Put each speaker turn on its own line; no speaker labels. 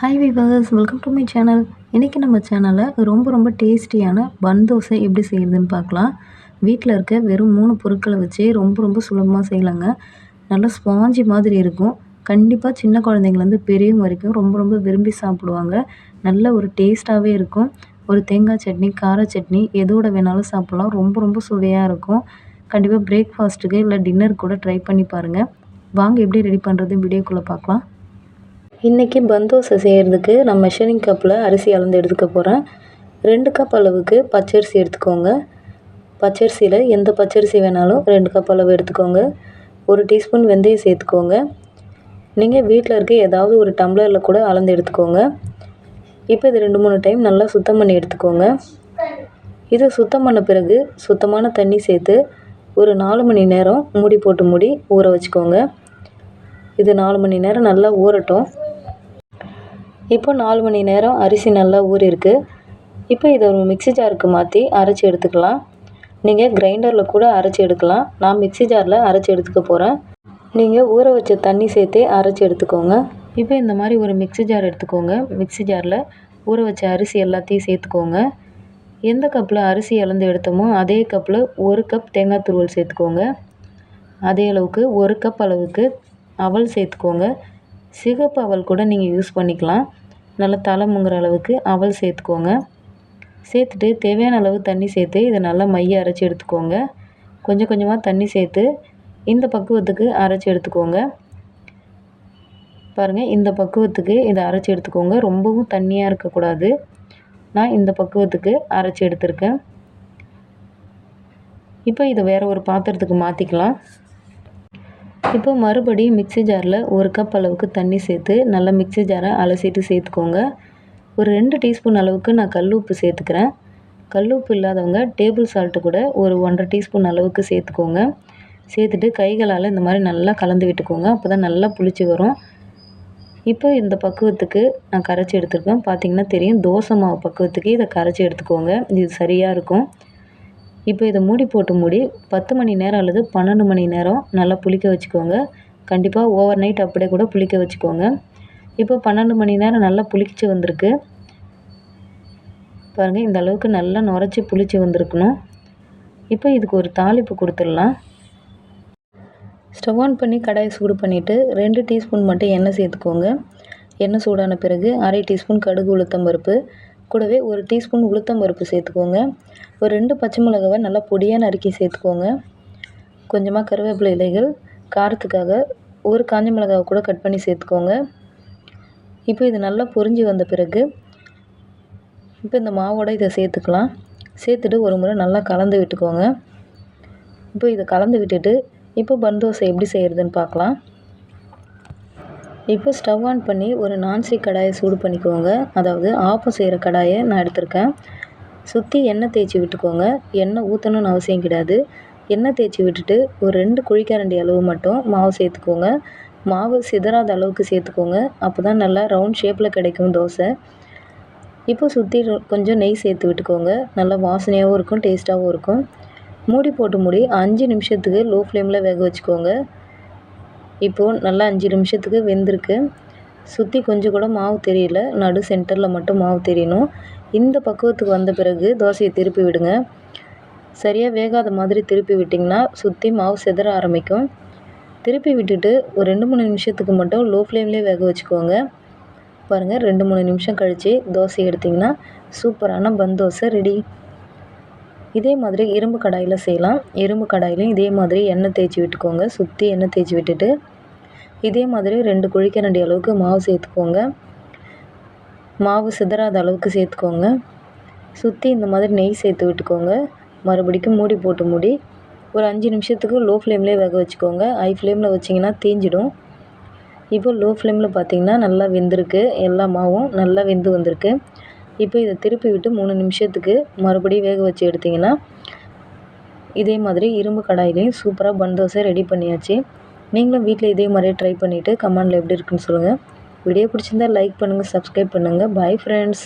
Hi viewers welcome to my channel இன்றைக்கி நம்ம சேனலில் ரொம்ப ரொம்ப டேஸ்டியான பன் தோசை எப்படி செய்கிறதுன்னு பார்க்கலாம். வீட்டில் இருக்க வெறும் மூணு பொருட்களை வச்சு ரொம்ப ரொம்ப சுலபமாக செய்யலாங்க. நல்லா ஸ்பாஞ்சி மாதிரி இருக்கும். கண்டிப்பாக சின்ன குழந்தைங்கலேருந்து பெரியவங்க வரைக்கும் ரொம்ப ரொம்ப விரும்பி சாப்பிடுவாங்க. நல்ல ஒரு டேஸ்ட்டாகவே இருக்கும். ஒரு தேங்காய் சட்னி கார சட்னி எதோட வேணாலும் சாப்பிட்லாம். ரொம்ப ரொம்ப சுவையாக இருக்கும். கண்டிப்பாக பிரேக்ஃபாஸ்ட்டுக்கு இல்லை டின்னர் கூட ட்ரை பண்ணி பாருங்கள் வாங்க எப்படி ரெடி பண்ணுறது வீடியோக்குள்ளே பார்க்கலாம். இன்றைக்கி பந்தோசை செய்கிறதுக்கு நான் மெஷரிங் கப்பில் அரிசி அளந்து எடுத்துக்க போகிறேன் ரெண்டு கப் அளவுக்கு பச்சரிசி எடுத்துக்கோங்க. பச்சரிசியில் எந்த பச்சரிசி வேணாலும் ரெண்டு கப் அளவு எடுத்துக்கோங்க. ஒரு டீஸ்பூன் வெந்தயம் சேர்த்துக்கோங்க. நீங்கள் வீட்டில் இருக்க ஏதாவது ஒரு டம்ளரில் கூட அளந்து எடுத்துக்கோங்க. இப்போ இது ரெண்டு மூணு டைம் நல்லா சுத்தம் பண்ணி எடுத்துக்கோங்க. இது சுத்தம் பண்ண பிறகு சுத்தமான தண்ணி சேர்த்து ஒரு நாலு மணி நேரம் மூடி போட்டு மூடி ஊற வச்சுக்கோங்க. இது நாலு மணி நேரம் நல்லா ஊறட்டும். இப்போ நாலு மணி நேரம் அரிசி நல்லா ஊறிருக்கு இப்போ இதை ஒரு மிக்ஸி ஜாருக்கு மாற்றி அரைச்சி எடுத்துக்கலாம். நீங்கள் கிரைண்டரில் கூட அரைச்சி எடுக்கலாம். நான் மிக்ஸி ஜாரில் அரைச்சி எடுத்துக்க போகிறேன் நீங்கள் ஊற வச்ச தண்ணி சேர்த்தே அரைச்சி எடுத்துக்கோங்க. இப்போ இந்த மாதிரி ஒரு மிக்ஸி ஜார் எடுத்துக்கோங்க. மிக்ஸி ஜாரில் ஊற வச்ச அரிசி எல்லாத்தையும் சேர்த்துக்கோங்க. எந்த கப்பில் அரிசி இழந்து எடுத்தோமோ அதே கப்பில் ஒரு கப் தேங்காய் துருவல் சேர்த்துக்கோங்க. அதே அளவுக்கு ஒரு கப் அளவுக்கு அவல் சேர்த்துக்கோங்க. சிகப்பு அவல் கூட நீங்கள் யூஸ் பண்ணிக்கலாம். நல்லா தலை முங்குற அளவுக்கு அவல் சேர்த்துக்கோங்க. சேர்த்துட்டு தேவையான அளவு தண்ணி சேர்த்து இதை நல்லா மைய அரைச்சி எடுத்துக்கோங்க. கொஞ்சம் கொஞ்சமாக தண்ணி சேர்த்து இந்த பக்குவத்துக்கு அரைச்சி எடுத்துக்கோங்க. பாருங்கள் இந்த பக்குவத்துக்கு இதை அரைச்சி எடுத்துக்கோங்க. ரொம்பவும் தண்ணியாக இருக்கக்கூடாது. நான் இந்த பக்குவத்துக்கு அரைச்சி எடுத்திருக்கேன். இப்போ இதை வேறு ஒரு பாத்திரத்துக்கு மாற்றிக்கலாம் இப்போ மறுபடியும் மிக்ஸி ஜாரில் ஒரு கப் அளவுக்கு தண்ணி சேர்த்து நல்லா மிக்ஸி ஜாரை அலசிட்டு சேர்த்துக்கோங்க. ஒரு ரெண்டு டீஸ்பூன் அளவுக்கு நான் கல் உப்பு சேர்த்துக்கிறேன். கல் உப்பு இல்லாதவங்க டேபிள் சால்ட்டு கூட ஒரு ஒன்றரை டீஸ்பூன் அளவுக்கு சேர்த்துக்கோங்க. சேர்த்துட்டு கைகளால் இந்த மாதிரி நல்லா கலந்து விட்டுக்கோங்க. அப்போ தான் நல்லா புளிச்சு வரும். இப்போ இந்த பக்குவத்துக்கு நான் கரைச்சி எடுத்துருக்கேன். பார்த்திங்கன்னா தெரியும் தோசை மாவு பக்குவத்துக்கு இதை கரைச்சி எடுத்துக்கோங்க. இது சரியாக இருக்கும். இப்போ இதை மூடி போட்டு மூடி பத்து மணி நேரம் அல்லது பன்னெண்டு மணி நேரம் நல்லா புளிக்க வச்சுக்கோங்க. கண்டிப்பாக ஓவர் நைட் அப்படியே கூட புளிக்க வச்சுக்கோங்க. இப்போ பன்னெண்டு மணி நேரம் நல்லா புளிச்சு வந்திருக்கு. பாருங்கள் இந்த அளவுக்கு நல்லா நுரைச்சி புளிச்சு வந்திருக்கணும். இப்போ இதுக்கு ஒரு தாளிப்பு கொடுத்துடலாம். ஸ்டவ் ஆன் பண்ணி கடாயை சூடு பண்ணிவிட்டு ரெண்டு டீஸ்பூன் மட்டும் எண்ணெய் சேர்த்துக்கோங்க. எண்ணெய் சூடான பிறகு அரை டீஸ்பூன் கடுகு உளுத்தம் பருப்பு கூடவே ஒரு டீஸ்பூன் உளுத்தம் பருப்பு சேர்த்துக்கோங்க. ஒரு ரெண்டு பச்சை மிளகாவை நல்லா பொடியாக நறுக்கி சேர்த்துக்கோங்க. கொஞ்சமாக கருவேப்பிலை இலைகள் காரத்துக்காக ஒரு காஞ்ச மிளகாவை கூட கட் பண்ணி சேர்த்துக்கோங்க. இப்போ இது நல்லா பொரிஞ்சு வந்த பிறகு இப்போ இந்த மாவோட இதை சேர்த்துக்கலாம். சேர்த்துட்டு ஒரு முறை நல்லா கலந்து விட்டுக்கோங்க. இப்போ இதை கலந்து விட்டுட்டு இப்போ பன் தோசை எப்படி செய்கிறதுன்னு பார்க்கலாம். இப்போ ஸ்டவ் ஆன் பண்ணி ஒரு நான்ஸ்டிக் கடாயை சூடு பண்ணிக்கோங்க. அதாவது ஆப்பம் செய்கிற கடாயை நான் எடுத்திருக்கேன். சுற்றி எண்ணெய் தேய்ச்சி விட்டுக்கோங்க. எண்ணெய் ஊற்றணும்னு அவசியம் கிடையாது. எண்ணெய் தேய்ச்சி விட்டுட்டு ஒரு ரெண்டு குழிக்கரண்டி அளவு மட்டும் மாவு சேர்த்துக்கோங்க. மாவு சிதறாத அளவுக்கு சேர்த்துக்கோங்க. அப்போ தான் நல்லா ரவுண்ட் ஷேப்பில் கிடைக்கும் தோசை. இப்போ சுற்றி கொஞ்சம் நெய் சேர்த்து விட்டுக்கோங்க. நல்லா வாசனையாகவும் இருக்கும் டேஸ்ட்டாகவும் இருக்கும். மூடி போட்டு மூடி அஞ்சு நிமிஷத்துக்கு லோ ஃப்ளேமில் வேக வச்சுக்கோங்க. இப்போது நல்லா அஞ்சு நிமிஷத்துக்கு வெந்திருக்கு. சுற்றி கொஞ்சம் கூட மாவு தெரியல. நடு சென்டரில் மட்டும் மாவு தெரியணும். இந்த பக்குவத்துக்கு வந்த பிறகு தோசையை திருப்பி விடுங்க. சரியாக வேகாத மாதிரி திருப்பி விட்டிங்கன்னா சுற்றி மாவு செதற ஆரம்பிக்கும். திருப்பி விட்டுட்டு ஒரு ரெண்டு மூணு நிமிஷத்துக்கு மட்டும் லோ ஃப்ளேம்லேயே வேக வச்சுக்கோங்க. பாருங்கள் ரெண்டு மூணு நிமிஷம் கழித்து தோசை எடுத்திங்கன்னா சூப்பரான பன் தோசை ரெடி இதே மாதிரி இரும்பு கடாயில் செய்யலாம். இரும்பு கடாயிலையும் இதே மாதிரி எண்ணெய் தேய்ச்சி விட்டுக்கோங்க. சுற்றி எண்ணெய் தேய்ச்சி விட்டுட்டு இதே மாதிரி ரெண்டு குழிக்கரண்டி அளவுக்கு மாவு சேர்த்துக்கோங்க. மாவு சிதறாத அளவுக்கு சேர்த்துக்கோங்க. சுற்றி இந்த மாதிரி நெய் சேர்த்து விட்டுக்கோங்க. மறுபடிக்கும் மூடி போட்டு மூடி ஒரு அஞ்சு நிமிஷத்துக்கு லோ ஃப்ளேம்லேயே வேக வச்சுக்கோங்க. ஹை ஃப்ளேமில் வச்சிங்கன்னா தீஞ்சிடும். இப்போ லோ ஃப்ளேமில் பார்த்திங்கன்னா நல்லா வெந்திருக்கு. எல்லா மாவும் நல்லா வெந்து வந்திருக்கு. இப்போ இதை திருப்பி விட்டு மூணு நிமிஷத்துக்கு மறுபடியும் வேக வச்சு எடுத்திங்கன்னா இதே மாதிரி இரும்பு கடாயிலையும் சூப்பராக பன் தோசை ரெடி பண்ணியாச்சு. நீங்களும் வீட்டில் இதே மாதிரியே ட்ரை பண்ணிவிட்டு கமெண்டில் எப்படி இருக்குன்னு சொல்லுங்கள் வீடியோ பிடிச்சிருந்தா லைக் பண்ணுங்கள் சப்ஸ்கிரைப் பண்ணுங்கள் பாய் ஃப்ரெண்ட்ஸ்